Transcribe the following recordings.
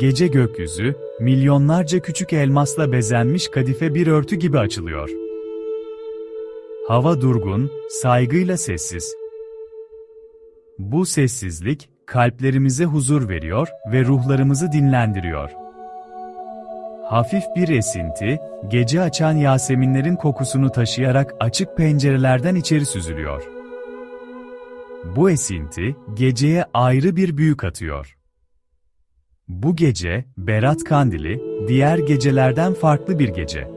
gece gökyüzü, milyonlarca küçük elmasla bezenmiş kadife bir örtü gibi açılıyor. Hava durgun, saygıyla sessiz. Bu sessizlik, kalplerimize huzur veriyor ve ruhlarımızı dinlendiriyor. Hafif bir esinti, gece açan yaseminlerin kokusunu taşıyarak açık pencerelerden içeri süzülüyor. Bu esinti, geceye ayrı bir büyü katıyor. Bu gece, Berat Kandili, diğer gecelerden farklı bir gece.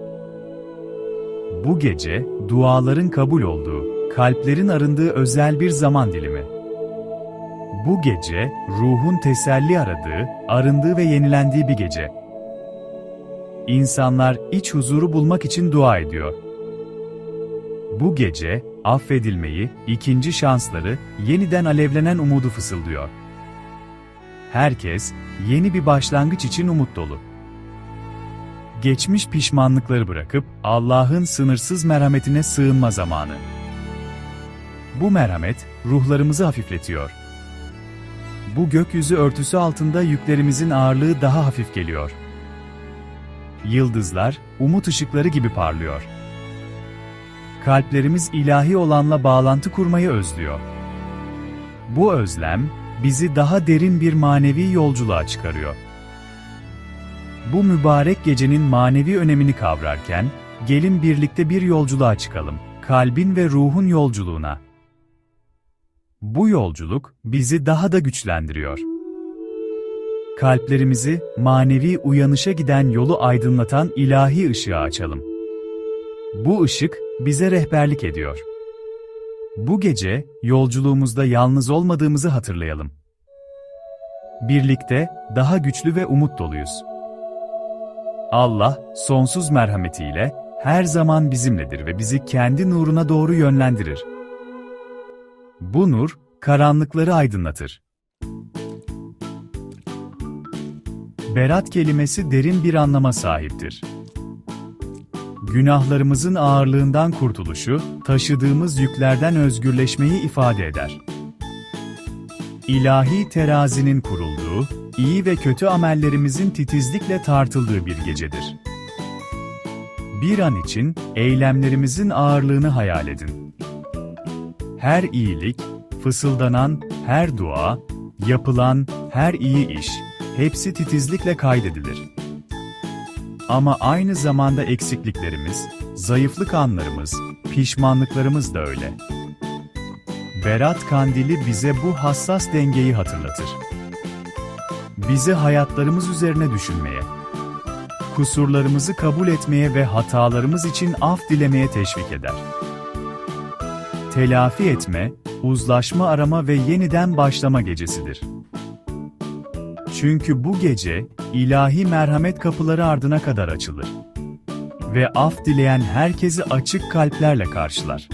Bu gece, duaların kabul olduğu, kalplerin arındığı özel bir zaman dilimi. Bu gece, ruhun teselli aradığı, arındığı ve yenilendiği bir gece. İnsanlar iç huzuru bulmak için dua ediyor. Bu gece, affedilmeyi, ikinci şansları, yeniden alevlenen umudu fısıldıyor. Herkes, yeni bir başlangıç için umut dolu. Geçmiş pişmanlıkları bırakıp Allah'ın sınırsız merhametine sığınma zamanı. Bu merhamet, ruhlarımızı hafifletiyor. Bu gökyüzü örtüsü altında yüklerimizin ağırlığı daha hafif geliyor. Yıldızlar, umut ışıkları gibi parlıyor. Kalplerimiz ilahi olanla bağlantı kurmayı özlüyor. Bu özlem, bizi daha derin bir manevi yolculuğa çıkarıyor. Bu mübarek gecenin manevi önemini kavrarken, gelin birlikte bir yolculuğa çıkalım, kalbin ve ruhun yolculuğuna. Bu yolculuk, bizi daha da güçlendiriyor. Kalplerimizi, manevi uyanışa giden yolu aydınlatan ilahi ışığa açalım. Bu ışık, bize rehberlik ediyor. Bu gece, yolculuğumuzda yalnız olmadığımızı hatırlayalım. Birlikte, daha güçlü ve umut doluyuz. Allah, sonsuz merhametiyle, her zaman bizimledir ve bizi kendi nuruna doğru yönlendirir. Bu nur, karanlıkları aydınlatır. Berat kelimesi derin bir anlama sahiptir. Günahlarımızın ağırlığından kurtuluşu, taşıdığımız yüklerden özgürleşmeyi ifade eder. İlahi terazinin kurulduğu, iyi ve kötü amellerimizin titizlikle tartıldığı bir gecedir. Bir an için eylemlerimizin ağırlığını hayal edin. Her iyilik, fısıldanan her dua, yapılan her iyi iş, hepsi titizlikle kaydedilir. Ama aynı zamanda eksikliklerimiz, zayıflık anlarımız, pişmanlıklarımız da öyle. Berat Kandili bize bu hassas dengeyi hatırlatır. Bizi hayatlarımız üzerine düşünmeye, kusurlarımızı kabul etmeye ve hatalarımız için af dilemeye teşvik eder. Telafi etme, uzlaşma arama ve yeniden başlama gecesidir. Çünkü bu gece, ilahi merhamet kapıları ardına kadar açılır. Ve af dileyen herkesi açık kalplerle karşılar.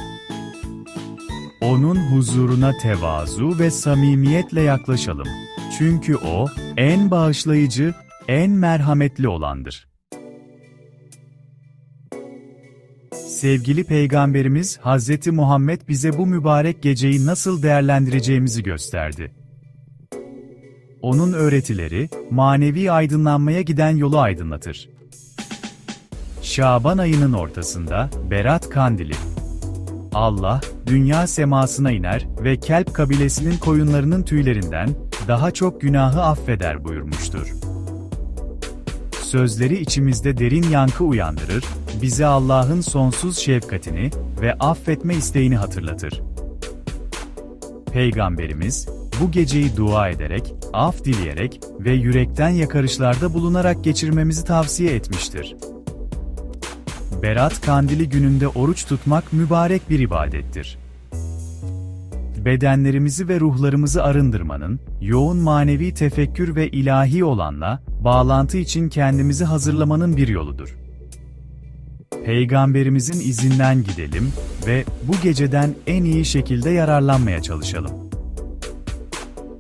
Onun huzuruna tevazu ve samimiyetle yaklaşalım. Çünkü O, en bağışlayıcı, en merhametli olandır. Sevgili Peygamberimiz Hz. Muhammed bize bu mübarek geceyi nasıl değerlendireceğimizi gösterdi. Onun öğretileri, manevi aydınlanmaya giden yolu aydınlatır. Şaban ayının ortasında, Berat Kandili. Allah, dünya semasına iner ve Kelp kabilesinin koyunlarının tüylerinden daha çok günahı affeder buyurmuştur. Sözleri içimizde derin yankı uyandırır, bize Allah'ın sonsuz şefkatini ve affetme isteğini hatırlatır. Peygamberimiz, bu geceyi dua ederek, af dileyerek ve yürekten yakarışlarda bulunarak geçirmemizi tavsiye etmiştir. Berat Kandili gününde oruç tutmak mübarek bir ibadettir. Bedenlerimizi ve ruhlarımızı arındırmanın, yoğun manevi tefekkür ve ilahi olanla, bağlantı için kendimizi hazırlamanın bir yoludur. Peygamberimizin izinden gidelim ve bu geceden en iyi şekilde yararlanmaya çalışalım.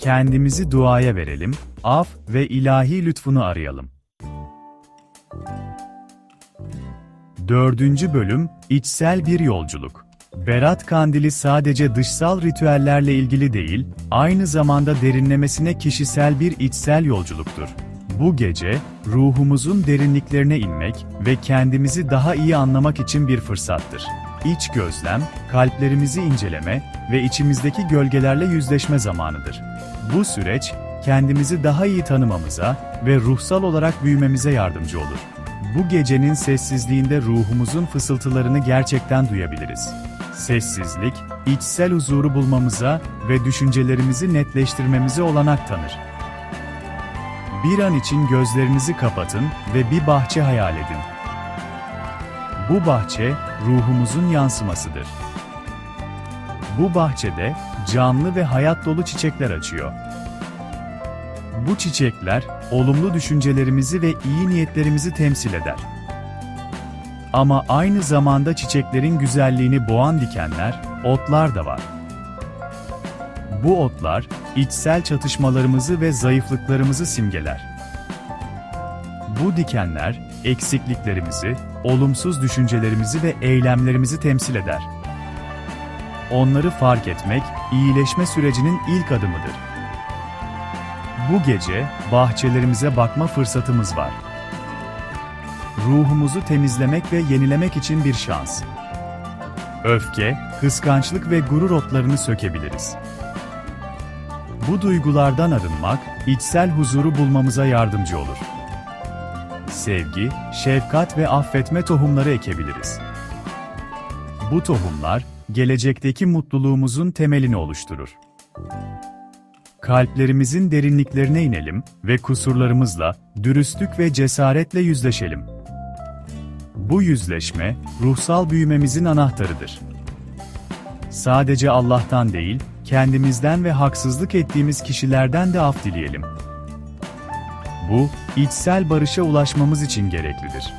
Kendimizi duaya verelim, af ve ilahi lütfunu arayalım. Dördüncü bölüm, içsel bir yolculuk. Berat Kandili sadece dışsal ritüellerle ilgili değil, aynı zamanda derinlemesine kişisel bir içsel yolculuktur. Bu gece, ruhumuzun derinliklerine inmek ve kendimizi daha iyi anlamak için bir fırsattır. İç gözlem, kalplerimizi inceleme ve içimizdeki gölgelerle yüzleşme zamanıdır. Bu süreç, kendimizi daha iyi tanımamıza ve ruhsal olarak büyümemize yardımcı olur. Bu gecenin sessizliğinde ruhumuzun fısıltılarını gerçekten duyabiliriz. Sessizlik, içsel huzuru bulmamıza ve düşüncelerimizi netleştirmemize olanak tanır. Bir an için gözlerinizi kapatın ve bir bahçe hayal edin. Bu bahçe, ruhumuzun yansımasıdır. Bu bahçede canlı ve hayat dolu çiçekler açıyor. Bu çiçekler, olumlu düşüncelerimizi ve iyi niyetlerimizi temsil eder. Ama aynı zamanda çiçeklerin güzelliğini boğan dikenler, otlar da var. Bu otlar, içsel çatışmalarımızı ve zayıflıklarımızı simgeler. Bu dikenler, eksikliklerimizi, olumsuz düşüncelerimizi ve eylemlerimizi temsil eder. Onları fark etmek, iyileşme sürecinin ilk adımıdır. Bu gece, bahçelerimize bakma fırsatımız var. Ruhumuzu temizlemek ve yenilemek için bir şans. Öfke, kıskançlık ve gurur otlarını sökebiliriz. Bu duygulardan arınmak, içsel huzuru bulmamıza yardımcı olur. Sevgi, şefkat ve affetme tohumları ekebiliriz. Bu tohumlar, gelecekteki mutluluğumuzun temelini oluşturur. Kalplerimizin derinliklerine inelim ve kusurlarımızla, dürüstlük ve cesaretle yüzleşelim. Bu yüzleşme, ruhsal büyümemizin anahtarıdır. Sadece Allah'tan değil, kendimizden ve haksızlık ettiğimiz kişilerden de af dileyelim. Bu, içsel barışa ulaşmamız için gereklidir.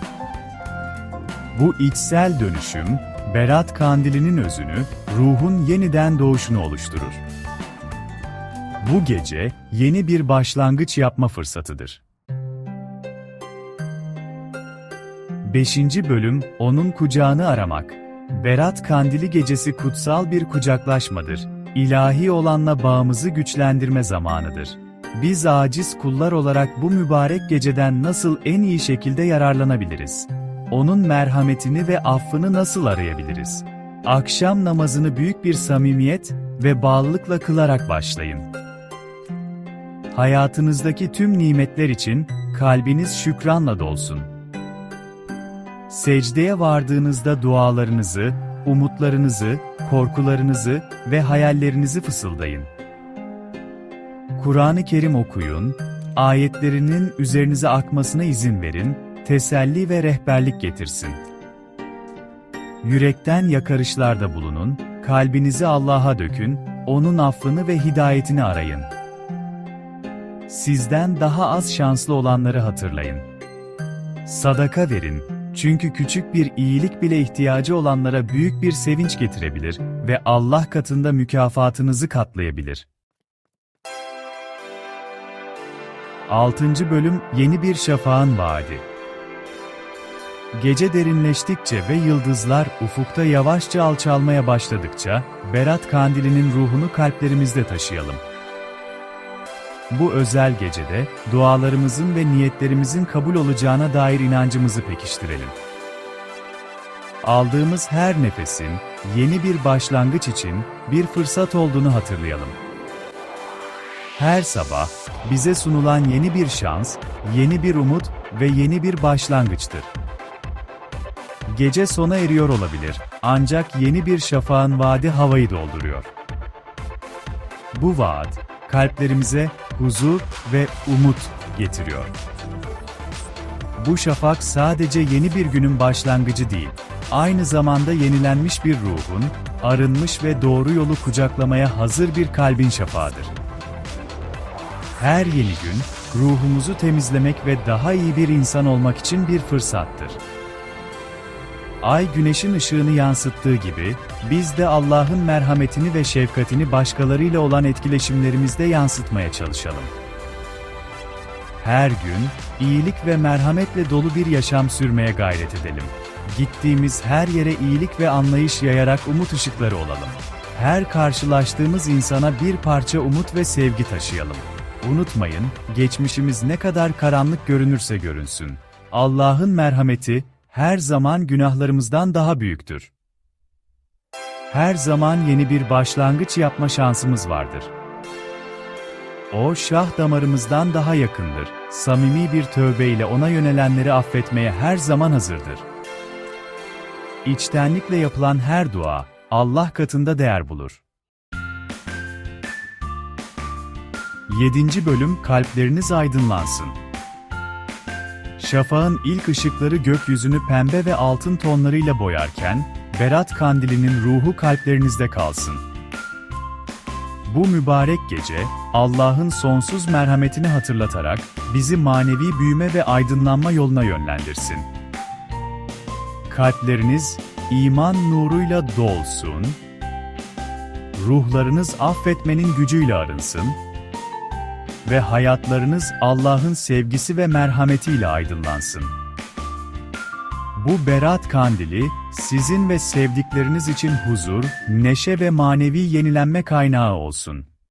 Bu içsel dönüşüm, Berat Kandili'nin özünü, ruhun yeniden doğuşunu oluşturur. Bu gece, yeni bir başlangıç yapma fırsatıdır. 5. Bölüm, Onun Kucağını Aramak Berat Kandili Gecesi kutsal bir kucaklaşmadır. İlahi olanla bağımızı güçlendirme zamanıdır. Biz aciz kullar olarak bu mübarek geceden nasıl en iyi şekilde yararlanabiliriz? Onun merhametini ve affını nasıl arayabiliriz? Akşam namazını büyük bir samimiyet ve bağlılıkla kılarak başlayın. Hayatınızdaki tüm nimetler için kalbiniz şükranla dolsun. Secdeye vardığınızda dualarınızı, umutlarınızı, korkularınızı ve hayallerinizi fısıldayın. Kur'an-ı Kerim okuyun, ayetlerinin üzerinize akmasına izin verin, teselli ve rehberlik getirsin. Yürekten yakarışlarda bulunun, kalbinizi Allah'a dökün, O'nun affını ve hidayetini arayın. Sizden daha az şanslı olanları hatırlayın. Sadaka verin, çünkü küçük bir iyilik bile ihtiyacı olanlara büyük bir sevinç getirebilir ve Allah katında mükafatınızı katlayabilir. 6. Bölüm Yeni Bir Şafağın Vaadi Gece derinleştikçe ve yıldızlar ufukta yavaşça alçalmaya başladıkça, Berat Kandili'nin ruhunu kalplerimizde taşıyalım. Bu özel gecede, dualarımızın ve niyetlerimizin kabul olacağına dair inancımızı pekiştirelim. Aldığımız her nefesin, yeni bir başlangıç için bir fırsat olduğunu hatırlayalım. Her sabah, bize sunulan yeni bir şans, yeni bir umut ve yeni bir başlangıçtır. Gece sona eriyor olabilir, ancak yeni bir şafağın vaadi havayı dolduruyor. Bu vaat, kalplerimize huzur ve umut getiriyor. Bu şafak sadece yeni bir günün başlangıcı değil, aynı zamanda yenilenmiş bir ruhun, arınmış ve doğru yolu kucaklamaya hazır bir kalbin şafağıdır. Her yeni gün, ruhumuzu temizlemek ve daha iyi bir insan olmak için bir fırsattır. Ay güneşin ışığını yansıttığı gibi, biz de Allah'ın merhametini ve şefkatini başkalarıyla olan etkileşimlerimizde yansıtmaya çalışalım. Her gün, iyilik ve merhametle dolu bir yaşam sürmeye gayret edelim. Gittiğimiz her yere iyilik ve anlayış yayarak umut ışıkları olalım. Her karşılaştığımız insana bir parça umut ve sevgi taşıyalım. Unutmayın, geçmişimiz ne kadar karanlık görünürse görünsün. Allah'ın merhameti her zaman günahlarımızdan daha büyüktür. Her zaman yeni bir başlangıç yapma şansımız vardır. O şah damarımızdan daha yakındır. Samimi bir tövbe ile ona yönelenleri affetmeye her zaman hazırdır. İçtenlikle yapılan her dua Allah katında değer bulur. 7. bölüm Kalpleriniz aydınlansın. Şafağın ilk ışıkları gökyüzünü pembe ve altın tonlarıyla boyarken, Berat kandilinin ruhu kalplerinizde kalsın. Bu mübarek gece, Allah'ın sonsuz merhametini hatırlatarak bizi manevi büyüme ve aydınlanma yoluna yönlendirsin. Kalpleriniz iman nuruyla dolsun, ruhlarınız affetmenin gücüyle arınsın ve hayatlarınız Allah'ın sevgisi ve merhametiyle aydınlansın. Bu berat kandili, sizin ve sevdikleriniz için huzur, neşe ve manevi yenilenme kaynağı olsun.